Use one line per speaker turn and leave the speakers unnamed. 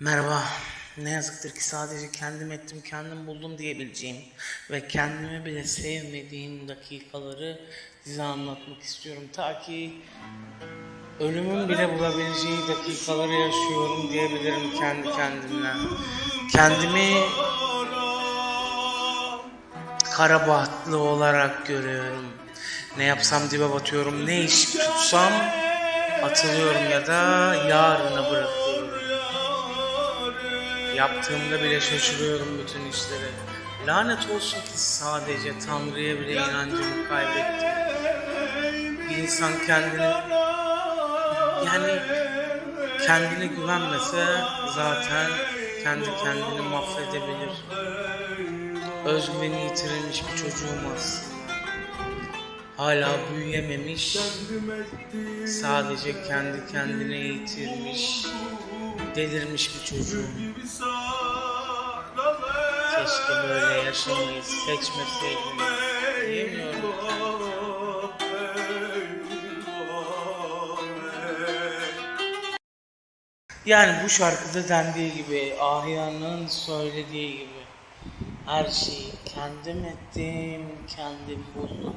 Merhaba. Ne yazıktır ki sadece kendim ettim, kendim buldum diyebileceğim ve kendimi bile sevmediğim dakikaları size anlatmak istiyorum. Ta ki ölümün bile bulabileceği dakikaları yaşıyorum diyebilirim kendi kendimle. Kendimi kara bahtlı olarak görüyorum. Ne yapsam dibe batıyorum, ne iş tutsam atılıyorum ya da yarına bırakıyorum. Yaptığımda bile şaşırıyorum bütün işlere. Lanet olsun ki sadece Tanrı'ya bile inancımı kaybettim. Bir insan kendini yani kendine güvenmese zaten kendi kendini mahvedebilir. Özgüveni yitirilmiş bir çocuğum aslında. Hala büyüyememiş, sadece kendi kendine yitirmiş, delirmiş bir çocuğum. Keşke böyle yaşamayı seçmeseydim. Diyemiyorum. Yani bu şarkıda dendiği gibi, Ahya'nın söylediği gibi her şeyi kendim ettim, kendim buldum.